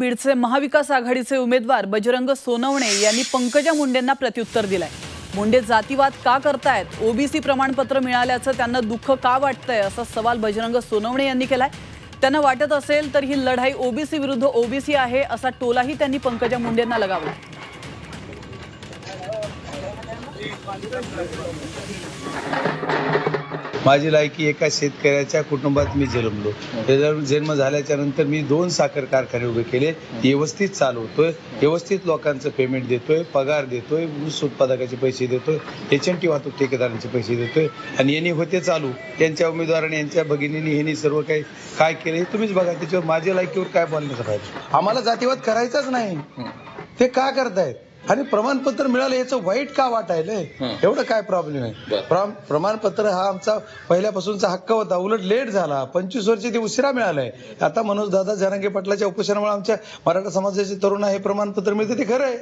बीडचे महाविकास आघाडीचे उमेदवार बजरंग सोनवणे यांनी पंकजा मुंडेंना प्रत्युत्तर दिलंय. मुंडे जातीवाद का करतायत? ओबीसी प्रमाणपत्र मिळाल्याचं त्यांना दुःख का वाटतंय असा सवाल बजरंग सोनवणे यांनी केलाय. त्यांना वाटत असेल तर ही लढाई ओबीसी विरुद्ध ओबीसी आहे असा टोलाही त्यांनी पंकजा मुंडेंना लगावला माझी लायकी एका शेतकऱ्याच्या कुटुंबात मी जन्मलो त्याचा जन्म झाल्याच्यानंतर मी दोन साखर कारखाने उभे केले. व्यवस्थित चालवतोय व्यवस्थित लोकांचं पेमेंट देतोय पगार देतोय ऊस उत्पादकाचे पैसे देतोय एच एन टी वाहतूक ठेकेदारांचे पैसे देतोय. आणि यांनी होते चालू. त्यांच्या उमेदवाराने यांच्या भगिनीने यांनी सर्व काही काय केले हे तुम्हीच बघा. त्याच्यावर माझ्या लायकीवर काय बोलण्याचं पाहिजे? आम्हाला जातीवाद करायचाच नाही. ते का करतायत? आणि प्रमाणपत्र मिळालं याचं वाईट का वाटायलंय एवढं काय प्रॉब्लेम आहे? प्रम- प्रमाणपत्र हा आमचा पहिल्यापासूनचा हक्क होता. उलट लेट झाला. पंचवीस वर्ष ते उशिरा मिळालंय. आता मनोज दादा जरांगे पाटलाच्या उपोषणामुळे आमच्या मराठा समाजाचे तरुण हे प्रमाणपत्र मिळते ते खरं आहे.